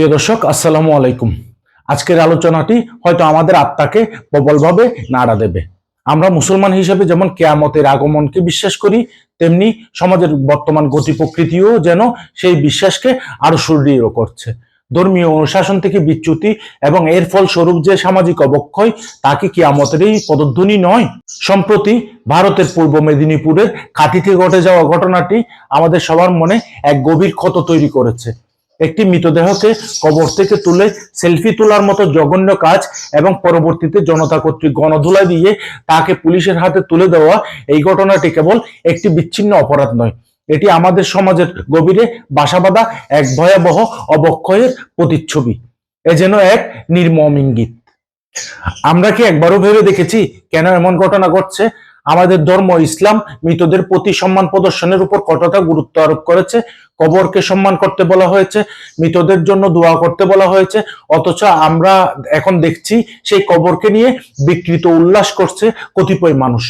প্রিয় দর্শক, আসসালামু আলাইকুম। আজকের আলোচনাটি হয়তো আমাদের আত্মাকে প্রবলভাবে নাড়া দেবে। আমরা মুসলমান হিসেবে যেমন কেয়ামতের আগমনকে বিশ্বাস করি, তেমনি সমাজের বর্তমান গতি প্রকৃতিও যেন সেই বিশ্বাসকে আরও সুদৃঢ় করছে। ধর্মীয় অনুশাসন থেকে বিচ্যুতি এবং এর ফলস্বরূপ যে সামাজিক অবক্ষয় তা কি কিয়ামতেরই পদধ্বনি নয়, সম্প্রতি ভারতের পূর্ব মেদিনীপুরের কাটিতে ঘটে যাওয়া ঘটনাটি আমাদের সবার মনে এক গভীর ক্ষত তৈরি করেছে। একটি মৃতদেহকে কবর থেকে তুলে সেলফি তোলার মতো জঘন্য কাজ এবং পরবর্তীতে জনতা কর্তৃক গণধুলা দিয়ে তাকে পুলিশের হাতে তুলে দেওয়া এই ঘটনাটি কেবল একটি বিচ্ছিন্ন অপরাধ নয়। এটি আমাদের সমাজের গভীরে বাসাবাঁধা এক ভয়াবহ অবক্ষয়ের প্রতিচ্ছবি। এ যেন এক নির্মম ইঙ্গিত। আমরা কি একবারও ভেবে দেখেছি কেন এমন ঘটনা ঘটছে? আমাদের ধর্ম ইসলাম মৃতদের প্রতি সম্মান প্রদর্শনের উপর কতটা গুরুত্ব আরোপ করেছে। কবরকে সম্মান করতে বলা হয়েছে, মৃতদের জন্য দোয়া করতে বলা হয়েছে, অথচ আমরা এখন দেখছি সেই কবরকে নিয়ে বিকৃত উল্লাস করছে কতিপয় মানুষ।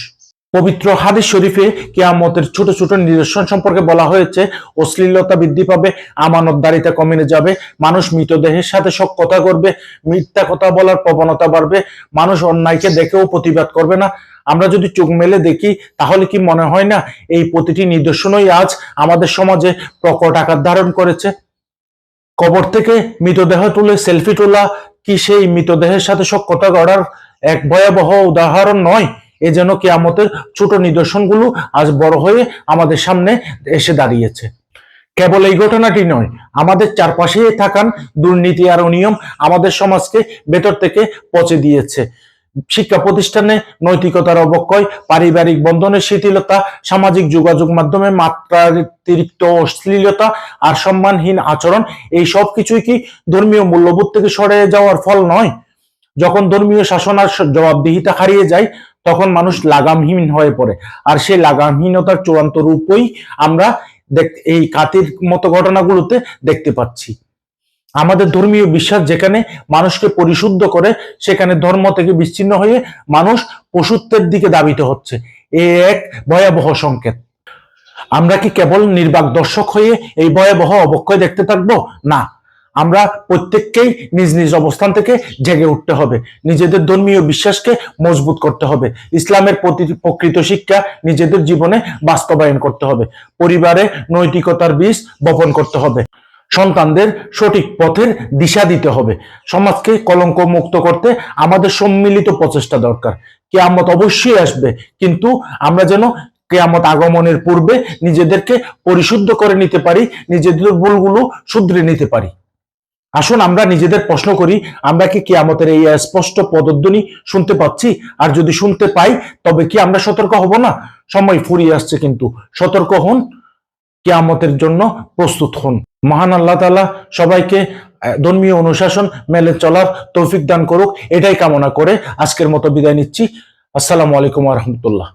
পবিত্র হাদিস শরীফে কেয়ামতের ছোট ছোট নিদর্শন সম্পর্কে বলা হয়েছে, অশ্লীলতা বৃদ্ধি পাবে, আমানতদারিতা কমে যাবে, মানুষ মৃতদেহের সাথে সব কথা করবে, মিথ্যা কথা বলার প্রবণতা বাড়বে, মানুষ অন্যায়কে দেখেও প্রতিবাদ করবে না। আমরা যদি চোখ মেলে দেখি, তাহলে কি মনে হয় না এই প্রতিটি নিদর্শনই আজ আমাদের সমাজে প্রকট আকার ধারণ করেছে? কবর থেকে মৃতদেহ তুলে সেলফি তোলা কি সেই মৃতদেহের সাথে সব কথা করার এক ভয়াবহ উদাহরণ নয়? এ যেন কেয়ামতের ছোট নিদর্শনগুলো আজ বড় হয়ে আমাদের সামনে এসে দাঁড়িয়েছে। কেবল এই ঘটনাটি নয়, আমাদের চারপাশে থাকান দুর্নীতি আর অনিয়ম আমাদের সমাজকে ভেতর থেকে পচে দিয়েছে। শিক্ষা প্রতিষ্ঠানে নৈতিকতার অবক্ষয়, পারিবারিক বন্ধনের শিথিলতা, সামাজিক যোগাযোগ মাধ্যমে মাত্রাতিরিক্ত অশ্লীলতা আর সম্মানহীন আচরণ, এই সব কিছুই কি ধর্মীয় মূল্যবোধ থেকে সরে যাওয়ার ফল নয়? যখন ধর্মীয় শাসন আর জবাবদিহিতা হারিয়ে যায় তখন মানুষ লাগামহীন হয়ে পড়ে। আর সেই লাগামহীনতার চূড়ান্ত রূপই আমরা এই কাতির মতো ঘটনাগুলোতে দেখতে পাচ্ছি। আমাদের ধর্মীয় বিশ্বাস যেখানে মানুষকে পরিশুদ্ধ করে, সেখানে ধর্ম থেকে বিচ্ছিন্ন হয়ে মানুষ পশুত্বের দিকে দাবিত হচ্ছে। এ এক ভয়াবহ সংকেত। আমরা কি কেবল নির্বাক দর্শক হয়ে এই ভয়াবহ অবক্ষয় দেখতে থাকব? না। আমরা প্রত্যেককেই নিজ নিজ অবস্থান থেকে জেগে উঠতে হবে। নিজেদের ধর্মীয় বিশ্বাসকে মজবুত করতে হবে। ইসলামের প্রতি প্রকৃত শিক্ষা নিজেদের জীবনে বাস্তবায়ন করতে হবে। পরিবারে নৈতিকতার বীজ বপন করতে হবে। সন্তানদের সঠিক পথের দিশা দিতে হবে। সমাজকে কলঙ্ক মুক্ত করতে আমাদের সম্মিলিত প্রচেষ্টা দরকার। কেয়ামত অবশ্যই আসবে, কিন্তু আমরা যেন কেয়ামত আগমনের পূর্বে নিজেদেরকে পরিশুদ্ধ করে নিতে পারি, নিজেদের ভুলগুলো শুধরে নিতে পারি। আসুন আমরা নিজেদের প্রশ্ন করি, আমরা কি কিয়ামতের এই স্পষ্ট পদধ্বনি শুনতে পাচ্ছি? আর যদি শুনতে পাই, তবে কি আমরা সতর্ক হব না? সময় ফুরিয়ে আসছে কিন্তু। সতর্ক হন, কেয়ামতের জন্য প্রস্তুত হন। মহান আল্লাহ তালা সবাইকে ধর্মীয় অনুশাসন মেলে চলার তৌফিক দান করুক। এটাই কামনা করে আজকের মতো বিদায় নিচ্ছি। আসসালামু আলাইকুম রহমতুল্লাহ।